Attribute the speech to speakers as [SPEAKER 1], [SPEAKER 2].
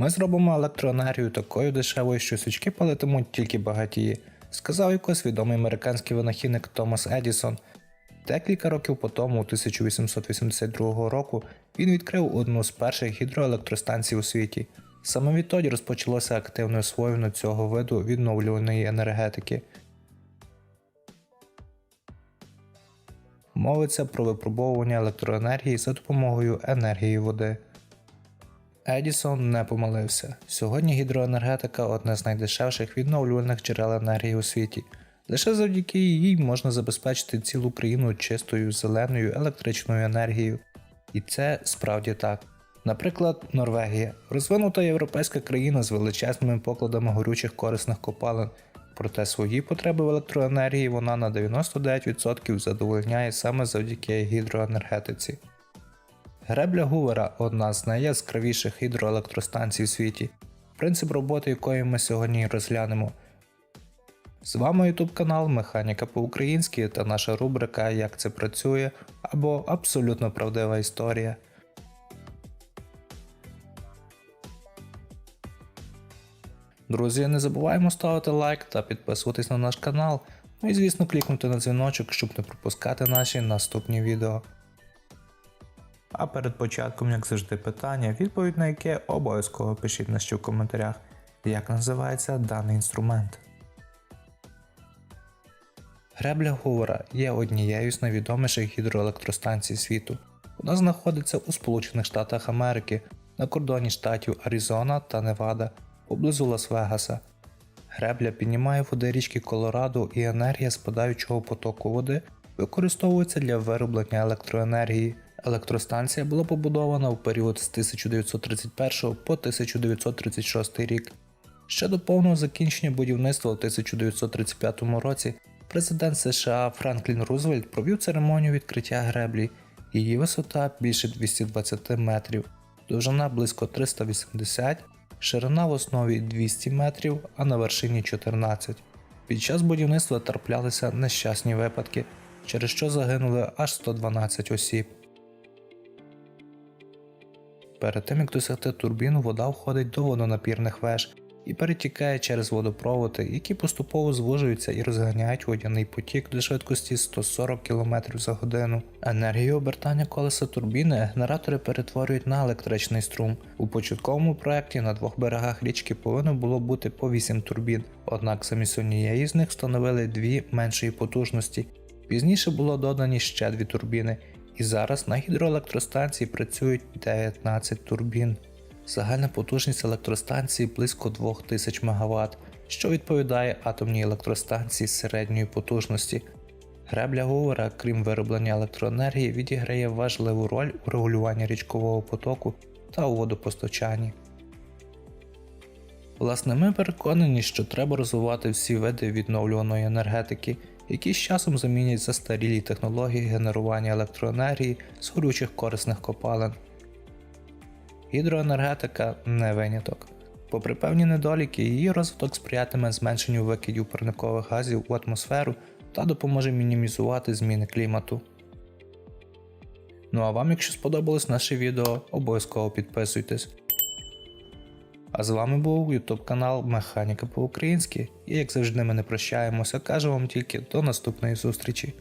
[SPEAKER 1] Ми зробимо електроенергію такою дешевою, що свічки палитимуть тільки багатії, сказав якось відомий американський винахідник Томас Едісон. Декілька років по тому, 1882 року, він відкрив одну з перших гідроелектростанцій у світі. Саме відтоді розпочалося активне освоєння цього виду відновлюваної енергетики. Мовиться про випробовування електроенергії за допомогою енергії води. Едісон не помилився. Сьогодні гідроенергетика одне з найдешевших відновлювальних джерел енергії у світі. Лише завдяки їй можна забезпечити цілу країну чистою зеленою електричною енергією. І це справді так. Наприклад, Норвегія розвинута європейська країна з величезними покладами горючих корисних копалин, проте свої потреби в електроенергії вона на 99% задовольняє саме завдяки гідроенергетиці. Гребля Гувера одна з найяскравіших гідроелектростанцій у світі, принцип роботи якої ми сьогодні розглянемо. З вами YouTube канал Механіка по-українськи та наша рубрика Як це працює або Абсолютно правдива історія. Друзі, не забуваємо ставити лайк та підписуватись на наш канал. Ну і звісно клікнути на дзвіночок, щоб не пропускати наші наступні відео. А перед початком, як завжди, питання, відповідь на яке обов'язково пишіть наші в коментарях, як називається даний інструмент. Гребля Гувера є однією з найвідоміших гідроелектростанцій світу. Вона знаходиться у Сполучених Штатах Америки на кордоні штатів Аризона та Невада поблизу Лас-Вегаса. Гребля піднімає води річки Колорадо і енергія спадаючого потоку води використовується для вироблення електроенергії. Електростанція була побудована в період з 1931 по 1936 рік. Ще до повного закінчення будівництва у 1935 році президент США Франклін Рузвельт провів церемонію відкриття греблі. Її висота більше 220 метрів, довжина близько 380, ширина в основі 200 метрів, а на вершині 14. Під час будівництва траплялися нещасні випадки, через що загинули аж 112 осіб. Перед тим як досягти турбіну, вода входить до водонапірних веж і перетікає через водопроводи, які поступово звужуються і розганяють водяний потік до швидкості 140 км за годину. Енергію обертання колеса турбіни генератори перетворюють на електричний струм. У початковому проєкті на двох берегах річки повинно було бути по 8 турбін, однак замість однієї з них встановили дві меншої потужності. Пізніше було додані ще дві турбіни, і зараз на гідроелектростанції працюють 19 турбін. Загальна потужність електростанції близько 2000 МВт, що відповідає атомній електростанції середньої потужності. Гребля Гувера, крім вироблення електроенергії, відіграє важливу роль у регулюванні річкового потоку та у водопостачанні. Власне, ми переконані, що треба розвивати всі види відновлюваної енергетики, які з часом замінять застарілі технології генерування електроенергії з горючих корисних копалин. Гідроенергетика не виняток. Попри певні недоліки, її розвиток сприятиме зменшенню викидів парникових газів у атмосферу та допоможе мінімізувати зміни клімату. Ну а вам, якщо сподобалось наше відео, обов'язково підписуйтесь. А з вами був YouTube канал Механіка по-українськи. І як завжди ми не прощаємося, кажу вам тільки до наступної зустрічі.